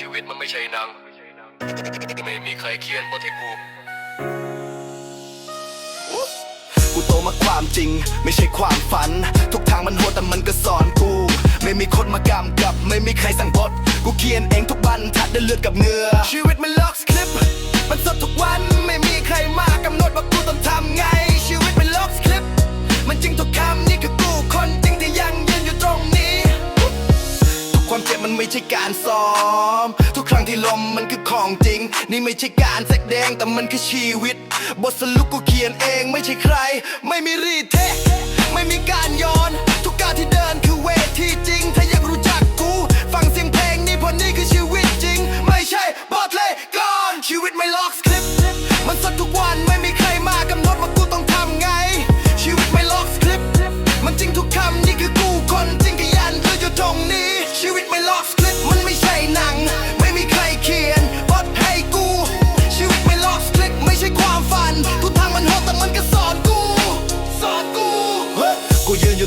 ชีวิตมันไม่ใช่หนัง ไม่มีใครเขียนบทให้กูกูโตมาความจริง ไม่ใช่ความฝัน ทุกทางมันโหดแต่มันก็สอนกู ไม่มีคนมากำกับ ไม่มีใครสั่งบท กูเขียนเองทุกบรรทัดด้วยเลือดกับเนื้อ ชีวิตมันล็อกสคริปต์มันสดทุก ช่การซ้อม ทุกครั้งที่ลมมันคือของจริง นี่ไม่ใช่การแสดงแต่มันคือชีวิต บทสรุปกูเขียนเองไม่ใช่ใคร ไม่มีรีเทคไม่มีการย้อน ทุกกาวที่เดินคือเวทีจริง ถ้าอยากรู้จักกู ฟังเสียงเพลงนี่เพราะนี่คือชีวิตจริง ไม่ใช่บทเลยก่อนชีวิตไม่ล็อกสคริปต์มันสดทุกวันไม่มีใครมากำ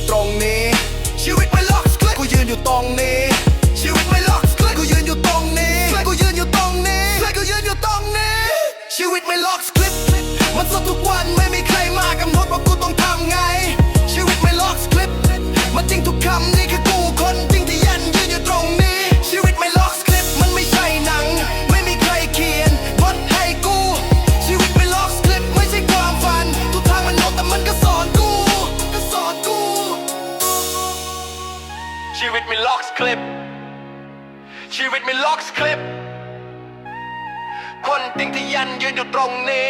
ตรงนี้ ชีวิตไม่ล็อกสคลิปกูยืนอยู่ตรงนี้ ชีวิตไม่ล็อกสคลิปกูยืนอยู่ตรงนี้กูยืนอยู่ตรงนี้กูยืนอยู่ตรงนี้ ชีวิตไม่ล็อกสคลิปมันสดทุก ตมีล็อกสคริป ชีวิตไม่ล็อกสคริป คนจริงที่ยันยืนอยู่ตรงนี้